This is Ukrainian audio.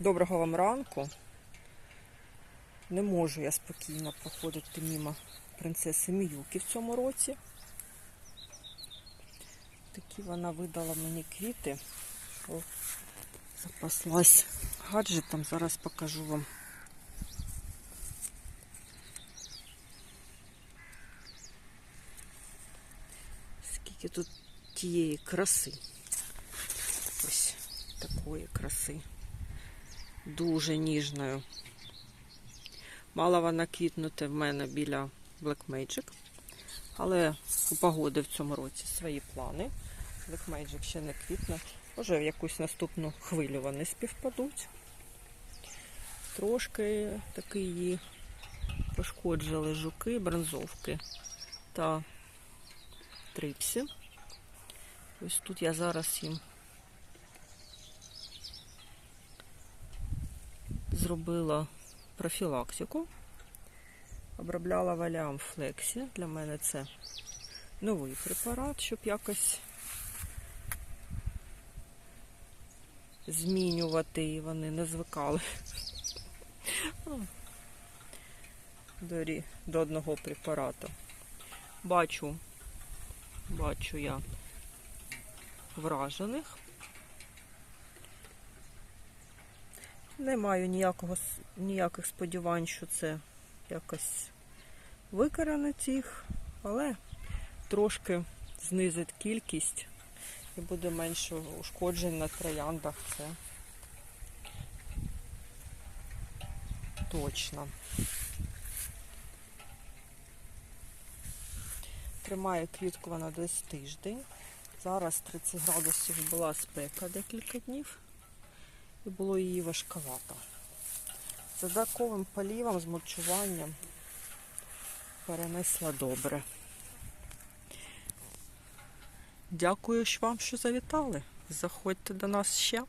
Доброго вам ранку. Не можу я спокійно проходити мимо принцеси Міюки в цьому році. Такі вона видала мені квіти, що запаслась гаджетом. Зараз покажу вам. Скільки тут тієї краси. Ось такої краси. Дуже ніжною. Мала вона квітнути в мене біля Black Magic. Але у погоди в цьому році свої плани. Black Magic ще не квітне. Може в якусь наступну хвилю вони співпадуть. Трошки таки її пошкоджили жуки, бронзовки та трипсі. Ось тут я зараз їм зробила профілактику. Обробляла валіам флексі. Для мене це новий препарат, щоб якось змінювати і вони не звикали рі- до одного препарату. Бачу, бачу я вражених. Не маю ніякого, ніяких сподівань, що це якось викоренить їх, але трошки знизить кількість і буде менше ушкоджень на трояндах. Це точно. Тримає квітку вона десь тиждень. Зараз 30 градусів була спека декілька днів і було її важковато. За даковим полівом з мульчуванням перенесла добре. Дякую вам, що завітали. Заходьте до нас ще.